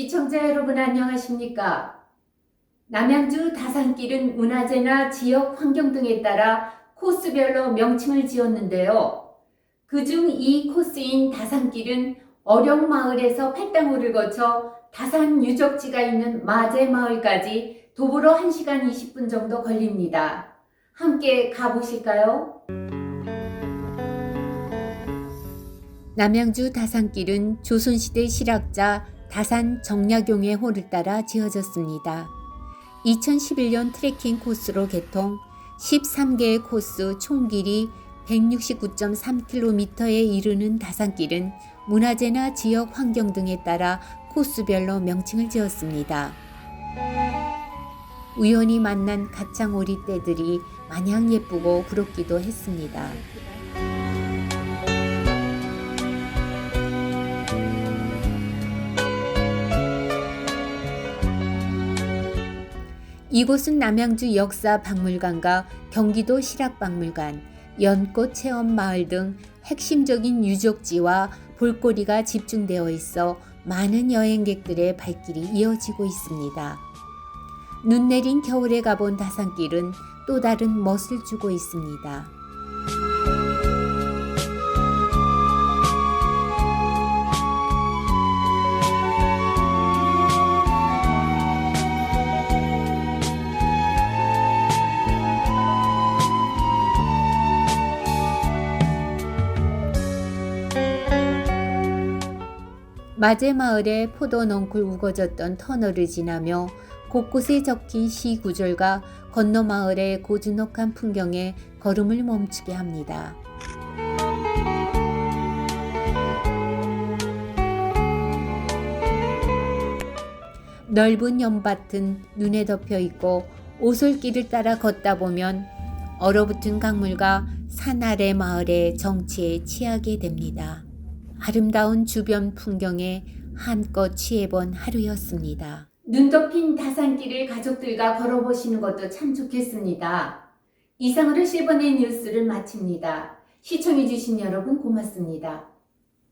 시청자 여러분 안녕하십니까? 남양주 다산길은 문화재나 지역 환경 등에 따라 코스별로 명칭을 지었는데요. 그중 이 코스인 다산길은 어령마을에서 팔당호를 거쳐 다산 유적지가 있는 마제마을까지 도보로 1시간 20분 정도 걸립니다. 함께 가보실까요? 남양주 다산길은 조선시대 실학자 다산 정약용의 호를 따라 지어졌습니다. 2011년 트레킹 코스로 개통 13개의 코스 총 길이 169.3km에 이르는 다산길은 문화재나 지역 환경 등에 따라 코스별로 명칭을 지었습니다. 우연히 만난 가창오리 떼들이 마냥 예쁘고 부럽기도 했습니다. 이곳은 남양주 역사 박물관과 경기도 실학박물관, 연꽃 체험 마을 등 핵심적인 유적지와 볼거리가 집중되어 있어 많은 여행객들의 발길이 이어지고 있습니다. 눈 내린 겨울에 가본 다산길은 또 다른 멋을 주고 있습니다. 마제 마을의 포도 넝쿨 우거졌던 터널을 지나며 곳곳에 적힌 시 구절과 건너 마을의 고즈넉한 풍경에 걸음을 멈추게 합니다. 넓은 연밭은 눈에 덮여 있고 오솔길을 따라 걷다 보면 얼어붙은 강물과 산 아래 마을의 정치에 취하게 됩니다. 아름다운 주변 풍경에 한껏 취해본 하루였습니다. 눈 덮인 다산길을 가족들과 걸어보시는 것도 참 좋겠습니다. 이상으로 실버의 뉴스를 마칩니다. 시청해주신 여러분 고맙습니다.